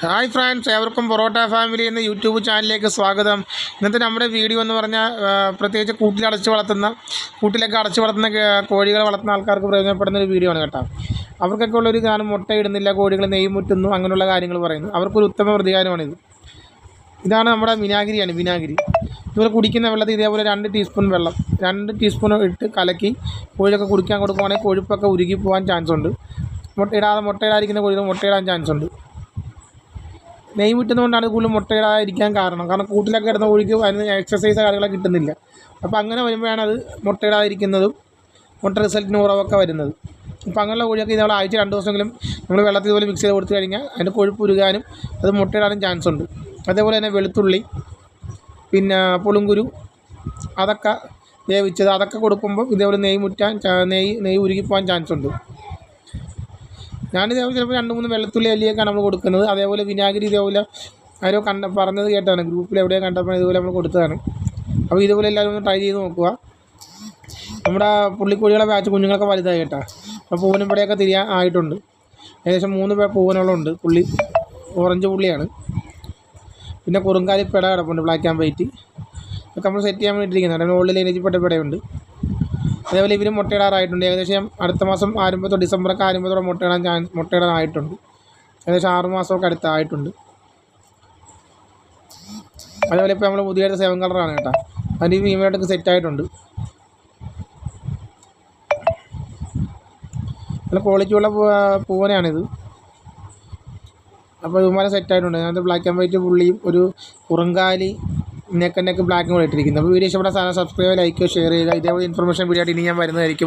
Hi friends ഏവർക്കും parotta family എന്ന YouTube ചാനലിലേക്ക് സ്വാഗതം. ഇന്നത്തെ നമ്മുടെ വീഡിയോ എന്ന് പറഞ്ഞാൽ പ്രത്യേകിച്ച് പ്രത്യേകിച്ച് കൂട്ടിലടച്ച് വളർത്തുന്ന കൂട്ടിലൊക്കെ അടച്ച് വളർത്തുന്ന കോഴികളെ വളർത്തുന്ന ആൾക്കാർക്ക് പ്രയോജനപ്പെടുന്ന ഒരു വീഡിയോ ആണ് കേട്ടോ. അവർക്കൊക്കെ ഉള്ളൊരു കാരണം മുട്ടയിടുന്നില്ല കോഴികൾ നെയ്യ് മുറ്റുന്നു അങ്ങനെയുള്ള കാര്യങ്ങൾ പറയുന്നു. അവർക്കൊരു ഉത്തമ പ്രതികാരമാണിത്. ഇതാണ് നമ്മുടെ വിനാഗിരിയാണ് വിനാഗിരി. ഇതുപോലെ കുടിക്കുന്ന വെള്ളത്തിൽ ഇതേപോലെ രണ്ട് ടീസ്പൂൺ വെള്ളം രണ്ട് ടീസ്പൂൺ ഇട്ട് കലക്കി കോഴിയൊക്കെ കുടിക്കാൻ കൊടുക്കുവാണെങ്കിൽ കൊഴുപ്പൊക്കെ ഉരുകി പോകാൻ ചാൻസ് ഉണ്ട്. മുട്ടയിടാതെ മുട്ടയിടാതിരിക്കുന്ന കോഴികൾ മുട്ടയിടാൻ ചാൻസ് ഉണ്ട്. നെയ് വിട്ടുന്നതുകൊണ്ടാണ് കൂടുതൽ മുട്ടയിടാതിരിക്കാൻ കാരണം. കാരണം കൂട്ടിലൊക്കെ ഇടുന്ന കോഴിക്ക് അതിന് എക്സസൈസ് കാര്യങ്ങളൊക്കെ കിട്ടുന്നില്ല. അപ്പോൾ അങ്ങനെ വരുമ്പോഴാണ് അത് മുട്ടയിടാതിരിക്കുന്നതും മുട്ട റിസൾട്ടിന് കുറവൊക്കെ വരുന്നത്. അപ്പോൾ അങ്ങനെയുള്ള കോഴിയൊക്കെ ഇതേപോലെ ആഴ്ച രണ്ട് ദിവസമെങ്കിലും നമ്മൾ വെള്ളത്തിൽ ഇതുപോലെ മിക്സ് ചെയ്ത് കൊടുത്തു കഴിഞ്ഞാൽ അതിന്റെ കൊഴുപ്പ് ഉരുകാനും അത് മുട്ടയിടാനും ചാൻസ് ഉണ്ട്. അതേപോലെ തന്നെ വെളുത്തുള്ളി പിന്നെ പുളുങ്കുരു അതൊക്കെ വേവിച്ചത് അതൊക്കെ കൊടുക്കുമ്പോൾ ഇതേപോലെ നെയ് മുറ്റാൻ നെയ് നെയ്യ് നെയ്യ് ഉരുകിപ്പോകാൻ ചാൻസ് ഉണ്ട്. ഞാനിതേപോലെ ചിലപ്പോൾ രണ്ട് മൂന്ന് വെള്ളത്തുള്ളി അല്ലിയൊക്കെയാണ് നമ്മൾ കൊടുക്കുന്നത്. അതേപോലെ വിനാഗിരി ഇതേപോലെ ആരോ കണ്ട പറഞ്ഞത് കേട്ടാണ്. ഗ്രൂപ്പിൽ എവിടെയോ കണ്ടപ്പോൾ ഇതുപോലെ നമ്മൾ കൊടുത്തതാണ്. അപ്പോൾ ഇതുപോലെ എല്ലാവരും ഒന്ന് ട്രൈ ചെയ്ത് നോക്കുക. നമ്മുടെ പുള്ളിക്കോഴികളെ ബാച്ച് കുഞ്ഞുങ്ങളൊക്കെ വലുതായി കേട്ടോ. അപ്പോൾ പൂവനും പടയൊക്കെ തിരിയാൻ ആയിട്ടുണ്ട്. ഏകദേശം മൂന്ന് പേ പൂവനുകളുണ്ട് പുള്ളി ഓറഞ്ച് പുള്ളിയാണ്. പിന്നെ കുറുങ്കാലി പെട കിടപ്പുണ്ട്. ബ്ലാക്ക് ആൻഡ് വൈറ്റ് ഇതൊക്കെ നമ്മൾ സെറ്റ് ചെയ്യാൻ വേണ്ടിയിരിക്കുന്നത് ഓൾഡ് ലൈനേജ് എനർജിപ്പെട്ട പെടയുണ്ട്. അതേപോലെ ഇവരും മുട്ടയിടാറായിട്ടുണ്ട്. ഏകദേശം അടുത്ത മാസം ആരംഭത്തോ ഡിസംബറൊക്കെ ആരംഭത്തോടെ മുട്ടയിടാൻ ചാൻ മുട്ടയിടാനായിട്ടുണ്ട്. ഏകദേശം ആറു മാസമൊക്കെ അടുത്തായിട്ടുണ്ട്. അതേപോലെ ഇപ്പോൾ നമ്മൾ പുതിയ സെവൻ കളറാണ് കേട്ടോ. അതിന് ഫീമെയിലൊക്കെ സെറ്റ് ആയിട്ടുണ്ട്. നല്ല ക്വാളിറ്റിയുള്ള പൂവനെയാണിത് അപ്പോൾ ഇതുമാരെ സെറ്റായിട്ടുണ്ട് അതിനകത്ത് ബ്ലാക്ക് ആൻഡ് വൈറ്റ് പുള്ളിയും ഒരു കുറുങ്കാലി നെക്ക് നെക്ക് ബ്ലാക്കും കൂടെ ഇട്ടിരിക്കുന്നത് അപ്പോൾ വീഡിയോ ഇഷ്ടപ്പെട്ട സാധനം സബ്സ്ക്രൈബ് ലൈക്ക് ഷെയർ ചെയ്യുക. ഇതേപോലെ ഇൻഫർമേഷൻ വീഡിയോ ആയിട്ട് ഇനി ഞാൻ വരുന്നതായിരിക്കും.